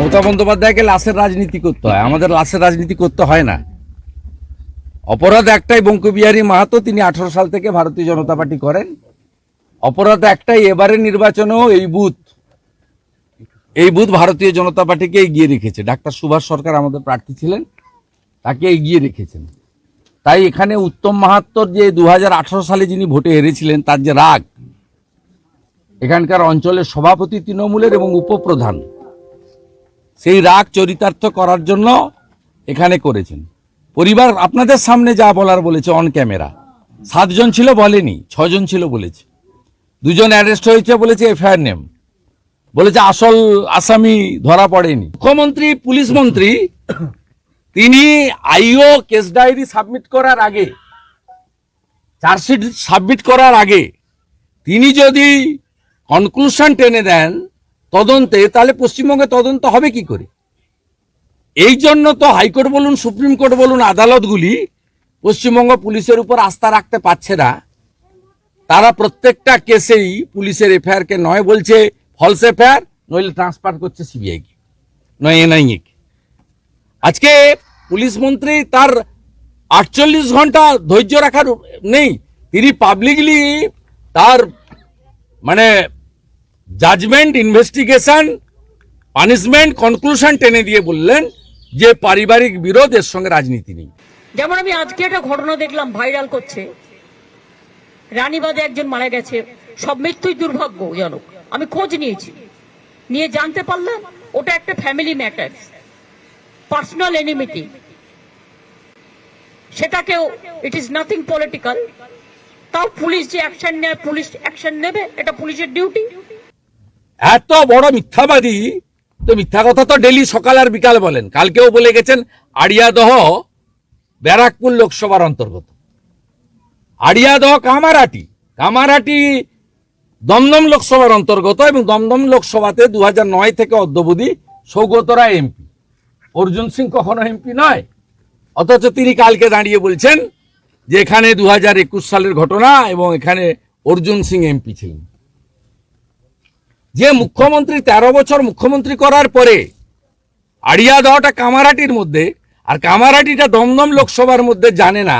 মমতা বন্দ্যোপাধ্যায়কে লাশের রাজনীতি করতে হয়। আমাদের লাশের রাজনীতি করতে হয় না। অপরাধ একটাই, বঙ্কবিহারী মাহাতো, তিনি আঠারো সাল থেকে ভারতীয় জনতা পার্টি করেন। অপরাধ একটাই এবারে নির্বাচনেও এই বুথ এই বুথ ভারতীয় জনতা পার্টিকে এগিয়ে রেখেছে। ডাক্তার সুভাষ সরকার আমাদের প্রার্থী ছিলেন, তাকে এগিয়ে রেখেছেন। তাই এখানে উত্তম মাহাত্তর যে দু হাজার আঠারো সালে যিনি ভোটে হেরেছিলেন, তার যে রাগ, এখানকার অঞ্চলের সভাপতি তৃণমূলের এবং উপপ্রধান সেই রাগ চরিতার্থ করার জন্য এখানে করেছেন। পরিবার আপনাদের সামনে যা বলার বলেছে অন ক্যামেরা সাতজন ছিল বলেনি, ছজন ছিল বলেছে। দুজন অ্যারেস্ট হয়েছে বলেছে এফআইআর নেম। বলেছে আসল আসামি ধরা পড়েনি। মুখ্যমন্ত্রী, পুলিশ মন্ত্রী, তিনি আইও কেস ডায়েরি সাবমিট করার আগে, চার্জশিট সাবমিট করার আগে, তিনি যদি কনক্লুশন টেনে দেন তদন্তে, তাহলে পশ্চিমবঙ্গে তদন্ত হবে কি করে? এই জন্য তো হাইকোর্ট বলুন, সুপ্রিম কোর্ট বলুন, আদালতগুলি পশ্চিমবঙ্গ পুলিশের উপর আস্থা রাখতে পারছে না। তারা প্রত্যেকটা কেসেই পুলিশের এফআইআর কে নয় বলছে ফলস এফআইআর, নইলে ট্রান্সফার করছে সিবিআই কে, নয় এনআইএ কে। আজকে পুলিশ মন্ত্রী তার আটচল্লিশ ঘণ্টা ধৈর্য রাখার নেই, তিনি পাবলিকলি তার মানে জাজমেন্ট ইনভেস্টিগেশন পানিশমেন্ট কনক্লুশন টেনে দিয়ে বললেন যে পারিবারিক বিরোধ এর সঙ্গে রাজনীতি নেই। যেমন আমি আজকে একটা ঘটনা দেখলাম ভাইরাল করছে। রানীবাদে একজন মারা গেছে। সব মৃত্যুই দুর্ভাগ্যজনক। আমি খোঁজ নিয়েছি। নিয়ে জানতে পারলাম ওটা একটা ফ্যামিলি ম্যাটার পার্সোনাল এনিমিটি সেটাকেও ইট ইজ নাথিং পলিটিক্যাল তাও পুলিশ যে অ্যাকশন নেয়, পুলিশ অ্যাকশন নেবে, এটা পুলিশের ডিউটি এত বড় মিথ্যাবাদী। তো মিথ্যা কথা তো ডেলি সকাল আর বিকাল বলেন। কালকেও বলে গেছেন, আড়িয়াদহ, ব্যারাকপুর লোকসভার অন্তর্গত। আড়িয়াদহ, কামারাটি। কামারাটি দমদম লোকসভার অন্তর্গত এবং দমদম লোকসভাতে দু নয় থেকে অদ্যবধি সৌগতরা এমপি। অর্জুন সিং কখনো এমপি নয়। অথচ তিনি কালকে দাঁড়িয়ে বলছেন যে এখানে দু সালের ঘটনা এবং এখানে অর্জুন সিং এমপি ছিলেন। যে মুখ্যমন্ত্রী তেরো বছর মুখ্যমন্ত্রী করার পরে আড়িয়া দেওয়াটা কামারাটির মধ্যে, আর কামারাটিটা দমদম লোকসভার মধ্যে জানে না,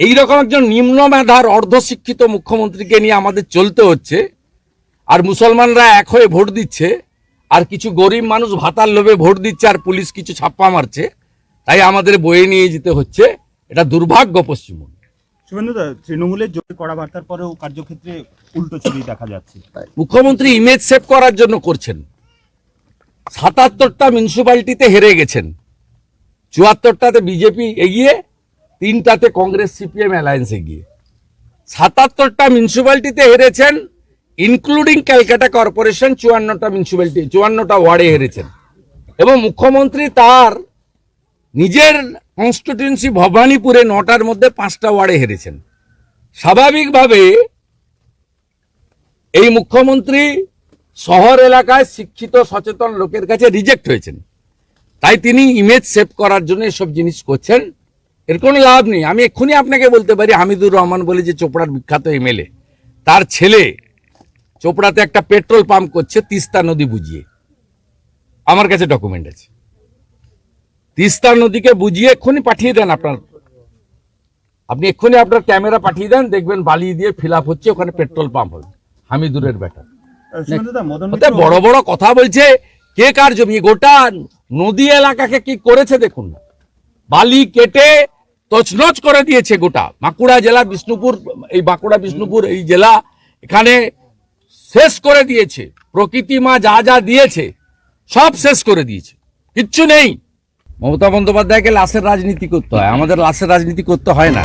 এইরকম একজন নিম্ন মেধার অর্ধশিক্ষিত মুখ্যমন্ত্রীকে নিয়ে আমাদের চলতে হচ্ছে, আর মুসলমানরা এক হয়ে ভোট দিচ্ছে, আর কিছু গরিব মানুষ ভাতার লোভে ভোট দিচ্ছে, আর পুলিশ কিছু ছাপ্পা মারছে, তাই আমাদের বয়ে নিয়ে যেতে হচ্ছে, এটা দুর্ভাগ্য পশ্চিমবঙ্গ। তৃণমূলের জোরে বার্তার পরেও কার্যক্ষেত্রে উল্টো ছবি দেখা যাচ্ছে। মুখ্যমন্ত্রী ইমেজ সেভ করার জন্য করছেন। সাতাত্তরটা হেরে গেছেন। চুয়াত্তরটাতে বিজেপি এগিয়ে, তিনটাতে কংগ্রেস সিপিএম অ্যালায়েন্স এগিয়ে। সাতাত্তরটা মিউনিসিপ্যালিটিতে হেরেছেন ইনক্লুডিং ক্যালকাটা কর্পোরেশন চুয়ান্নটা মিউনিসিপ্যালিটি চুয়ান্নটা ওয়ার্ডে হেরেছেন। এবং মুখ্যমন্ত্রী তার নিজের কনস্টিটিউন্সি ভবানীপুরে নটার মধ্যে পাঁচটা ওয়ার্ডে হেরেছেন। স্বাভাবিকভাবে এই মুখ্যমন্ত্রী শহর এলাকায় শিক্ষিত, সচেতন লোকের কাছে রিজেক্ট হয়েছেন। তাই তিনি ইমেজ সেভ করার জন্য এসব জিনিস করছেন। এর কোনো লাভ নেই। আমি এক্ষুনি আপনাকে বলতে পারি, হামিদুর রহমান বলে যে চোপড়ার বিখ্যাত এমএলএ তার ছেলে চোপড়াতে একটা পেট্রোল পাম্প করছে তিস্তা নদী বুঝিয়ে। আমার কাছে ডকুমেন্ট আছে। তিস্তা নদীকে বুঝিয়ে এক্ষুনি পাঠিয়ে দেন আপনার। আপনি এক্ষুনি আপনার ক্যামেরা পাঠিয়ে দেন দেখবেন বালি দিয়ে ফিল আপ হচ্ছে ওখানে পেট্রোল পাম্প হবে হামিদুরের মিত্র- বড় বড় কথা বলছে কে কার জমি? গোটা নদী এলাকাকে কি করেছে দেখুন না। বালি কেটে তছনছ করে দিয়েছে গোটা। বাঁকুড়া জেলা বিষ্ণুপুর এই বাঁকুড়া বিষ্ণুপুর এই জেলা এখানে শেষ করে দিয়েছে। প্রকৃতি মা যা যা দিয়েছে সব শেষ করে দিয়েছে। কিচ্ছু নেই। মমতা বন্দ্যোপাধ্যায়কে লাশের রাজনীতি করতে হয়। আমাদের লাশের রাজনীতি করতে হয় না।